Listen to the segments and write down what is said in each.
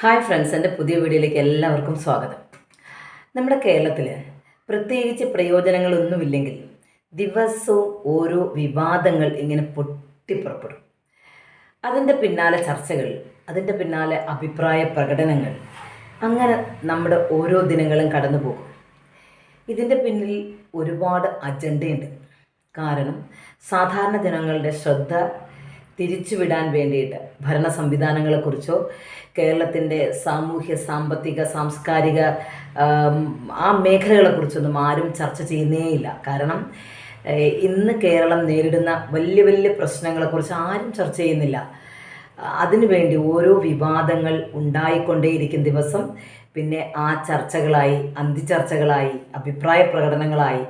Hi friends എന്റെ പുതിയ വീഡിയോയിലേക്ക് എല്ലാവർക്കും സ്വാഗതം. നമ്മുടെ കേരളത്തിൽ പ്രത്യേകിച്ച് പ്രയോജനങ്ങളൊന്നുമില്ലെങ്കിൽ ദിവസവും ഓരോ വിവാദങ്ങൾ ഇങ്ങനെ പൊട്ടിപ്പുറപ്പെടും. അതിന്റെ പിന്നാലെ ചർച്ചകൾ അതിന്റെ പിന്നാലെ അഭിപ്രായ പ്രകടനങ്ങൾ അങ്ങനെ നമ്മുടെ ഓരോ ദിനങ്ങളും കടന്നു പോകും. ഇതിന്റെ പിന്നിൽ ഒരുപാട് അജണ്ടയുണ്ട്. കാരണം സാധാരണ ജനങ്ങളുടെ ശ്രദ്ധ തിരിച്ചുവിടാൻ വേണ്ടിയിട്ട് ഭരണ സംവിധാനങ്ങളെക്കുറിച്ചോ കേരളത്തിന്റെ സാമൂഹ്യ സാമ്പത്തിക സാംസ്കാരിക ആം, മേഖലകളെക്കുറിച്ചൊന്നും ആരും ചർച്ച ചെയ്യുന്നേയില്ല. കാരണം ഇന്ന് കേരളം നേരിടുന്ന വലിയ വലിയ പ്രശ്നങ്ങളെക്കുറിച്ച് ആരും ചർച്ച ചെയ്യുന്നില്ല. അതിനുവേണ്ടി ഓരോ വിവാദങ്ങൾ ഉണ്ടായിക്കൊണ്ടേയിരിക്കും ദിവസം. പിന്നെ ആ ചർച്ചകളായി അന്തിചർച്ചകളായി അഭിപ്രായ പ്രകടനങ്ങളായി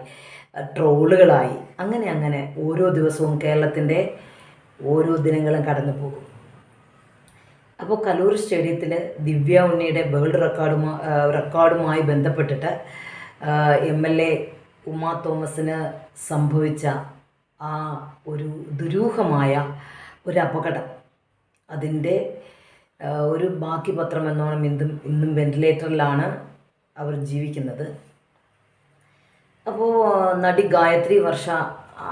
ട്രോളുകളായി അങ്ങനെ അങ്ങനെ ഓരോ ദിവസവും കേരളത്തിന്റെ ഓരോ ദിനങ്ങളും കടന്നു പോകും. അപ്പോൾ കലൂർ സ്റ്റേഡിയത്തിൽ ദിവ്യ ഉണ്ണിയുടെ വേൾഡ് റെക്കോർഡുമായി റെക്കോർഡുമായി ബന്ധപ്പെട്ടിട്ട് എം എൽ എ ഉമാ തോമസിന് സംഭവിച്ച ആ ഒരു ദുരൂഹമായ ഒരു അപകടം. അതിന്റെ ഒരു ബാക്കി പത്രം എന്നോണം ഇന്നും ഇന്നും വെന്റിലേറ്ററിലാണ് അവർ ജീവിക്കുന്നത്. അപ്പോൾ നടി ഗായത്രി വർഷ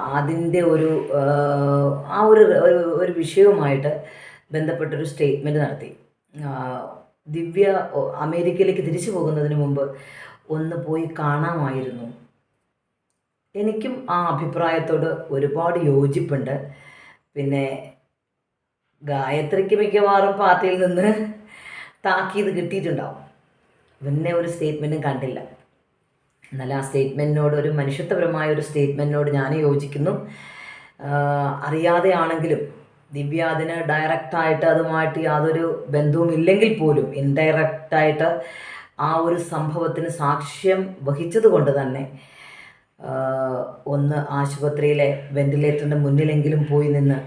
അതിന്റെ ഒരു ആ, ഒരു- ഒരു വിഷയവുമായിട്ട് ബന്ധപ്പെട്ടൊരു സ്റ്റേറ്റ്മെന്റ് നടത്തി. ദിവ്യ അമേരിക്കയിലേക്ക് തിരിച്ചു പോകുന്നതിന് മുമ്പ് ഒന്ന് പോയി കാണാമായിരുന്നു. എനിക്കും ആ അഭിപ്രായത്തോട് ഒരുപാട് യോജിപ്പുണ്ട്. പിന്നെ ഗായത്രിക്ക് മിക്കവാറും പാർട്ടിയിൽ നിന്ന് താക്കീത് കിട്ടിയിട്ടുണ്ടാവും. പിന്നെ ഒരു സ്റ്റേറ്റ്മെന്റും കണ്ടില്ല. എന്നാൽ ആ സ്റ്റേറ്റ്മെന്റിനോട് ഒരു മനുഷ്യത്വപരമായ ഒരു സ്റ്റേറ്റ്മെന്റിനോട് ഞാൻ യോജിക്കുന്നു. അറിയാതെയാണെങ്കിലും ദിവ്യ അതിന് ഡയറക്റ്റായിട്ട് അതുമായിട്ട് യാതൊരു ബന്ധവും ഇല്ലെങ്കിൽ പോലും ഇൻഡയറക്റ്റായിട്ട് ആ ഒരു സംഭവത്തിന് സാക്ഷ്യം വഹിച്ചത് കൊണ്ട് തന്നെ ഒന്ന് ആശുപത്രിയിലെ വെന്റിലേറ്ററിന്റെ മുന്നിലെങ്കിലും പോയി നിന്ന്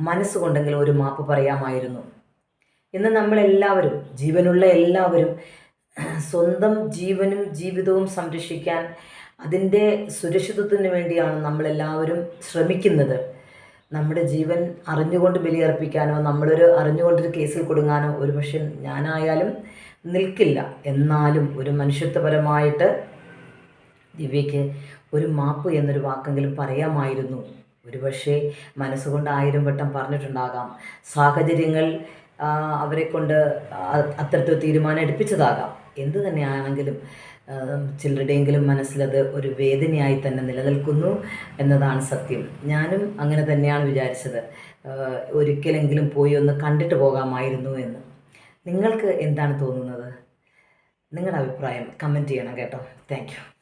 മനസ്സുകൊണ്ടെങ്കിലും ഒരു മാപ്പ് പറയാമായിരുന്നു. ഇന്ന് നമ്മളെല്ലാവരും ജീവനുള്ള എല്ലാവരും സ്വന്തം ജീവനും ജീവിതവും സംരക്ഷിക്കാൻ അതിന്റെ സുരക്ഷിതത്വത്തിന് വേണ്ടിയാണ് നമ്മളെല്ലാവരും ശ്രമിക്കുന്നത്. നമ്മുടെ ജീവൻ അറിഞ്ഞുകൊണ്ട് ബലിയർപ്പിക്കാനോ നമ്മളൊരു അറിഞ്ഞുകൊണ്ടൊരു കേസിൽ കൊടുങ്ങാനോ ഒരു പക്ഷെ ഞാനായാലും നിൽക്കില്ല. എന്നാലും ഒരു മനുഷ്യത്വപരമായിട്ട് ദിവ്യയ്ക്ക് ഒരു മാപ്പ് എന്നൊരു വാക്കെങ്കിലും പറയാമായിരുന്നു. ഒരുപക്ഷെ മനസ്സുകൊണ്ട് ആയിരം വട്ടം പറഞ്ഞിട്ടുണ്ടാകാം. സാഹചര്യങ്ങൾ അവരെ കൊണ്ട് അത്തരത്തിൽ തീരുമാനം എടുപ്പിച്ചതാകാം. എന്തു തന്നെയാണെങ്കിലും ചിലരുടെയെങ്കിലും മനസ്സിലത് ഒരു വേദനയായി തന്നെ നിലനിൽക്കുന്നു എന്നതാണ് സത്യം. ഞാനും അങ്ങനെ തന്നെയാണ് വിചാരിച്ചത്. ഒരിക്കലെങ്കിലും പോയി ഒന്ന് കണ്ടിട്ട് പോകാമായിരുന്നു എന്ന്. നിങ്ങൾക്ക് എന്താണ് തോന്നുന്നത്? നിങ്ങളുടെ അഭിപ്രായം കമന്റ് ചെയ്യണം കേട്ടോ. താങ്ക്